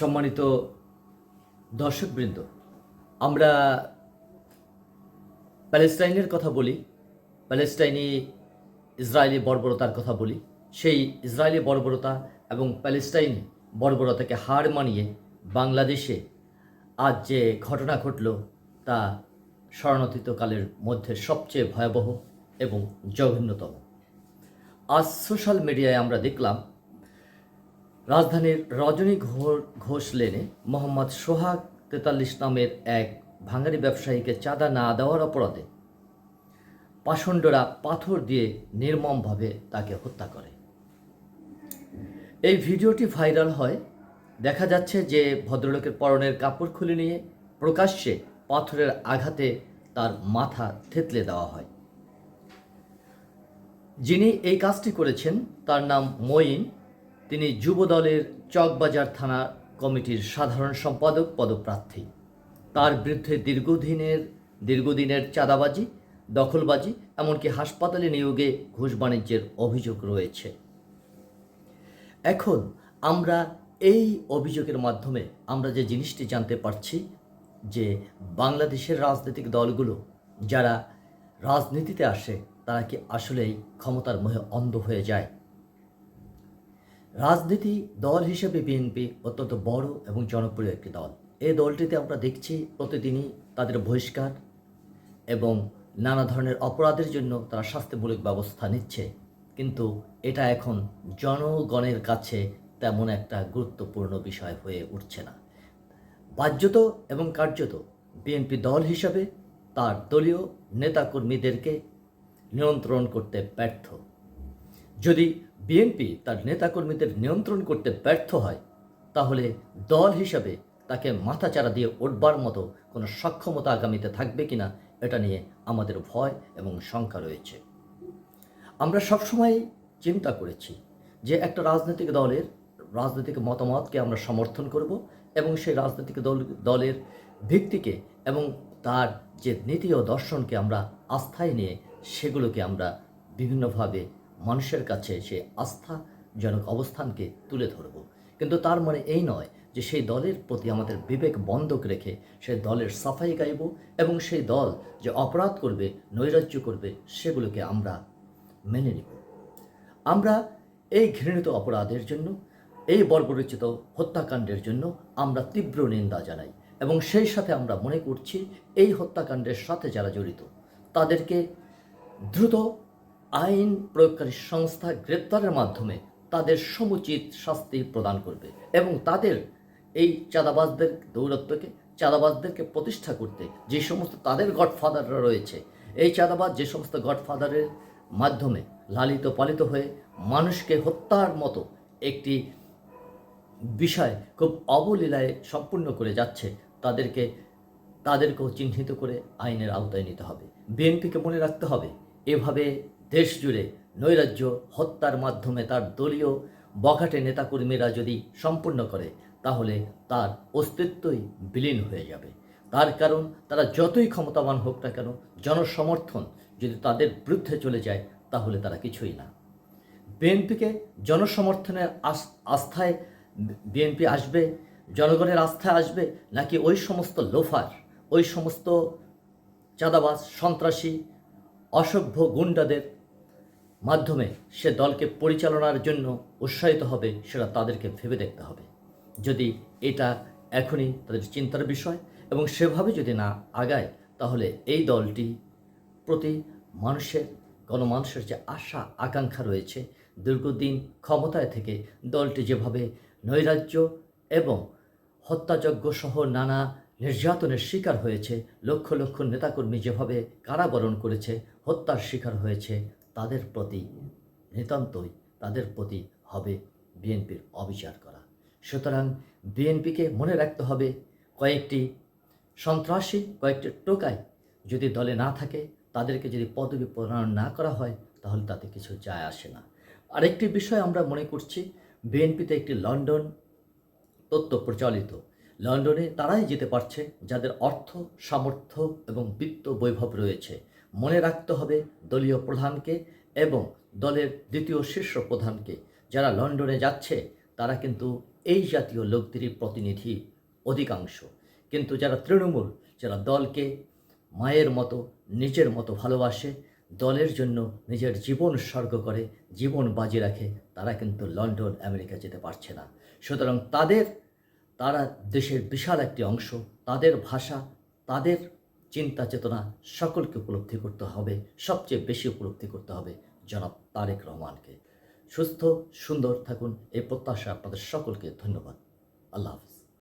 সম্মানিত দর্শকবৃন্দ, আমরা প্যালেস্টাইনের কথা বলি, প্যালেস্টাইনি ইসরায়েলি বর্বরতার কথা বলি, সেই ইসরায়েলি বর্বরতা এবং প্যালেস্টাইনি বর্বরতাকে হার মানিয়ে বাংলাদেশে আজ যে ঘটনা ঘটল তা স্মরণাতীতকালের মধ্যে সবচেয়ে ভয়াবহ এবং জঘন্যতম। আজ সোশ্যাল মিডিয়ায় আমরা দেখলাম রাজধানীর রজনী ঘোষ লেনে মোহাম্মদ সোহাগ তেতাল্লিশ নামের এক ভাঙারি ব্যবসায়ীকে চাঁদা না দেওয়ার অপরাধে পাষণ্ডরা পাথর দিয়ে নির্মমভাবে তাকে হত্যা করে। এই ভিডিওটি ভাইরাল হয়। দেখা যাচ্ছে যে ভদ্রলোকের পরনের কাপড় খুলে নিয়ে প্রকাশ্যে পাথরের আঘাতে তার মাথা থেতলে দেওয়া হয়। যিনি এই কাজটি করেছেন, তার নাম মঈন। তিনি যুব দলের চকবাজার থানা কমিটির সাধারণ সম্পাদক পদপ্রার্থী। তার বিরুদ্ধে দীর্ঘদিনের দীর্ঘদিনের চাঁদাবাজি, দখলবাজি, এমনকি হাসপাতালে নিয়োগে ঘুষ বাণিজ্যের অভিযোগ রয়েছে। এখন আমরা এই অভিযোগের মাধ্যমে আমরা যে জিনিসটি জানতে পারছি, যে বাংলাদেশের রাজনৈতিক দলগুলো যারা রাজনীতিতে আসে, তারা কি আসলেই ক্ষমতার মোহে অন্ধ হয়ে যায়? রাজনীতি দল হিসেবে বিএনপি অত্যন্ত বড় এবং জনপ্রিয় একটি দল। এই দলটিতে আমরা দেখছি প্রতিদিনই তাদের বহিষ্কার এবং নানা ধরনের অপরাধের জন্য তারা শাস্তিমূলক ব্যবস্থা নিচ্ছে। কিন্তু এটা এখন জনগণের কাছে তেমন একটা গুরুত্বপূর্ণ বিষয় হয়ে উঠছে না। বাহ্যত এবং কার্যত বিএনপি দল হিসাবে তার দলীয় নেতাকর্মীদেরকে নিয়ন্ত্রণ করতে ব্যর্থ। যদি বিএনপি তার নেতাকর্মীদের নিয়ন্ত্রণ করতে ব্যর্থ হয়, তাহলে দল হিসাবে তাকে মাথাচাড়া দিয়ে উঠবার মতো কোনো সক্ষমতা আগামীতে থাকবে কিনা এটা নিয়ে আমাদের ভয় এবং শঙ্কা রয়েছে। আমরা সবসময় চিন্তা করেছি যে একটা রাজনৈতিক দলের রাজনৈতিক মতামতকে আমরা সমর্থন করব এবং সেই রাজনৈতিক দল, দলের ভিত্তিকে এবং তার যে নীতি ও দর্শনকে আমরা আস্থায় নিয়ে সেগুলোকে আমরা বিভিন্নভাবে মানুষের কাছে সে আস্থাজনক অবস্থানকে তুলে ধরব। কিন্তু তার মানে এই নয় যে সেই দলের প্রতি আমাদের বিবেক বন্ধক রেখে সেই দলের সাফাই গাইব এবং সেই দল যে অপরাধ করবে, নৈরাজ্য করবে, সেগুলোকে আমরা মেনে নিব। আমরা এই ঘৃণিত অপরাধের জন্য, এই বর্বরচিত হত্যাকাণ্ডের জন্য আমরা তীব্র নিন্দা জানাই এবং সেই সাথে আমরা মনে করছি এই হত্যাকাণ্ডের সাথে যারা জড়িত, তাদেরকে দ্রুত আইন প্রয়োগকারী সংস্থা গ্রেপ্তারের মাধ্যমে তাদের সমুচিত শাস্তি প্রদান করবে এবং তাদের এই চাঁদাবাজদের দৌরত্বকে চাঁদাবাজদেরকে প্রতিষ্ঠা করতে যে সমস্ত তাদের গডফাদাররা রয়েছে, এই চাঁদাবাজ যে সমস্ত গডফাদারের মাধ্যমে লালিত পালিত হয়ে মানুষকে হত্যার মতো একটি বিষয় খুব অবলীলায় সম্পূর্ণ করে যাচ্ছে, তাদেরকে, তাদেরকেও চিহ্নিত করে আইনের আওতায় নিতে হবে। বিএনপিকে মনে রাখতে হবে, এভাবে দেশ জুড়ে নৈরাজ্য হত্যার মাধ্যমে তার দলীয় বখাটে নেতাকর্মীরা যদি সম্পূর্ণ করে, তাহলে তার অস্তিত্বই বিলীন হয়ে যাবে। তার কারণ, তারা যতই ক্ষমতাবান হোক না কেন, জনসমর্থন যদি তাদের বিরুদ্ধে চলে যায়, তাহলে তারা কিছুই না। বিএনপিকে জনসমর্থনের আস- আস্থায় বিএনপি আসবে, জনগণের আস্থায় আসবে, নাকি ওই সমস্ত লোফার, ওই সমস্ত চাঁদাবাজ, সন্ত্রাসী, অসভ্য গুন্ডাদের মাধ্যমে সে দলকে পরিচালনার জন্য উৎসাহিত হবে সেটা তাদেরকে ভেবে দেখতে হবে। যদি এটা এখনই তাদের চিন্তার বিষয় এবং সেভাবে যদি না আগায়, তাহলে এই দলটি প্রতি মানুষের, গণমানুষের যে আশা, আকাঙ্ক্ষা রয়েছে, দীর্ঘদিন ক্ষমতায় থেকে দলটি যেভাবে নৈরাজ্য এবং হত্যাযজ্ঞ সহ নানা নির্যাতনের শিকার হয়েছে, লক্ষ লক্ষ নেতাকর্মী যেভাবে কারাবরণ করেছে, হত্যার শিকার হয়েছে তাদের প্রতি নিতান্তই তাদের প্রতি হবে বিএনপির অবিচার করা। সুতরাং বিএনপিকে মনে রাখতে হবে, কয়েকটি সন্ত্রাসী, কয়েকটি টোকাই যদি দলে না থাকে, তাদেরকে যদি পদবি প্রণয়ন না করা হয়, তাহলে তাতে কিছু যায় আসে না। আরেকটি বিষয় আমরা মনে করছি, বিএনপিতে একটি লন্ডন তত্ত্ব প্রচলিত। লন্ডনে তারাই যেতে পারছে, যাদের অর্থ, সামর্থ্য এবং বিত্ত বৈভব রয়েছে। মনে রাখতে হবে দলীয় প্রধানকে এবং দলের দ্বিতীয় শীর্ষ প্রধানকে। যারা লন্ডনে যাচ্ছে, তারা কিন্তু এই জাতীয় লোকদেরই প্রতিনিধি অধিকাংশ। কিন্তু যারা তৃণমূল, যারা দলকে মায়ের মতো, নিজের মতো ভালোবাসে, দলের জন্য নিজের জীবন স্বর্গ করে, জীবন বাজি রাখে, তারা কিন্তু লন্ডন, আমেরিকা যেতে পারছে না। সুতরাং তাদের, তারা দেশের বিশাল একটি অংশ, তাদের ভাষা, তাদের চিন্তা চেতনা সকলকে উপলব্ধি করতে হবে, সবচেয়ে বেশি উপলব্ধি করতে হবে জনাব তারেক রহমানকে। সুস্থ, সুন্দর থাকুন, এই প্রত্যাশা আপনাদের সকলকে ধন্যবাদ। আল্লাহ হাফিজ।